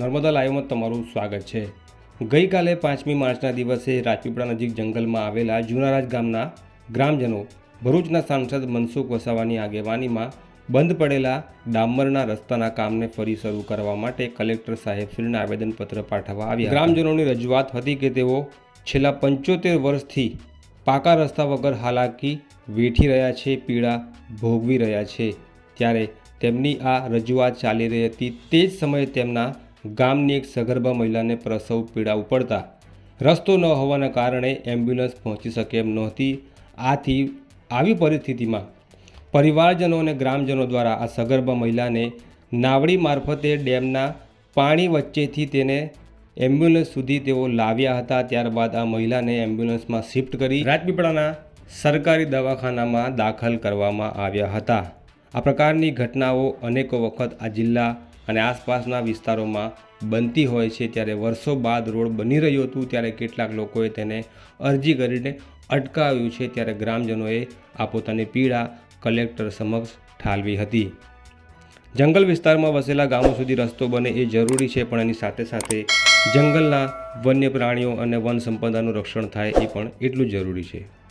નર્મદા લાઈવમાં તમારું સ્વાગત છે. ગઈકાલે પાંચમી માર્ચના દિવસે રાજપીપળા નજીક જંગલમાં આવેલા જુનારાજ ગામના ગ્રામજનો ભરૂચના સાંસદ મનસુખ વસાવાની આગેવાનીમાં બંધ પડેલા ડામરના રસ્તાના કામને ફરી શરૂ કરવા માટે કલેક્ટર સાહેબશ્રીને આવેદનપત્ર પાઠવવા આવ્યા ગ્રામજનોની રજૂઆત હતી કે તેઓ છેલ્લા પંચોતેર વર્ષથી પાકા રસ્તા વગર હાલાકી વેઠી રહ્યા છે, પીડા ભોગવી રહ્યા છે. ત્યારે તેમની આ રજૂઆત ચાલી રહી હતી. તે જ સમયે તેમના ગામની એક સગર્ભા મહિલાને પ્રસવ પીડા ઉપડતા રસ્તો ન હોવાના કારણે એમ્બ્યુલન્સ પહોંચી શકે એમ નહોતી. આથી આવી પરિસ્થિતિમાં પરિવારજનો અને ગ્રામજનો દ્વારા આ સગર્ભા મહિલાને નાવડી મારફતે ડેમના પાણી વચ્ચેથી તેને એમ્બ્યુલન્સ સુધી તેઓ લાવ્યા હતા. ત્યારબાદ આ મહિલાને એમ્બ્યુલન્સમાં શિફ્ટ કરી રાજપીપળાના સરકારી દવાખાનામાં દાખલ કરવામાં આવ્યા હતા. આ પ્રકારની ઘટનાઓ અનેકો વખત આ જિલ્લા અને આસપાસના વિસ્તારોમાં બનતી હોય છે. ત્યારે વર્ષો બાદ રોડ બની રહ્યું હતું. ત્યારે કેટલાક લોકોએ તેને અરજી કરીને અટકાવ્યું છે. ત્યારે ગ્રામજનોએ આ પોતાની પીડા કલેક્ટર સમક્ષ ઠાલવી હતી. જંગલ વિસ્તારમાં વસેલા ગામો સુધી રસ્તો બને એ જરૂરી છે, પણ એની સાથે સાથે જંગલના વન્ય પ્રાણીઓ અને વન સંપદાનું રક્ષણ થાય એ પણ એટલું જરૂરી છે.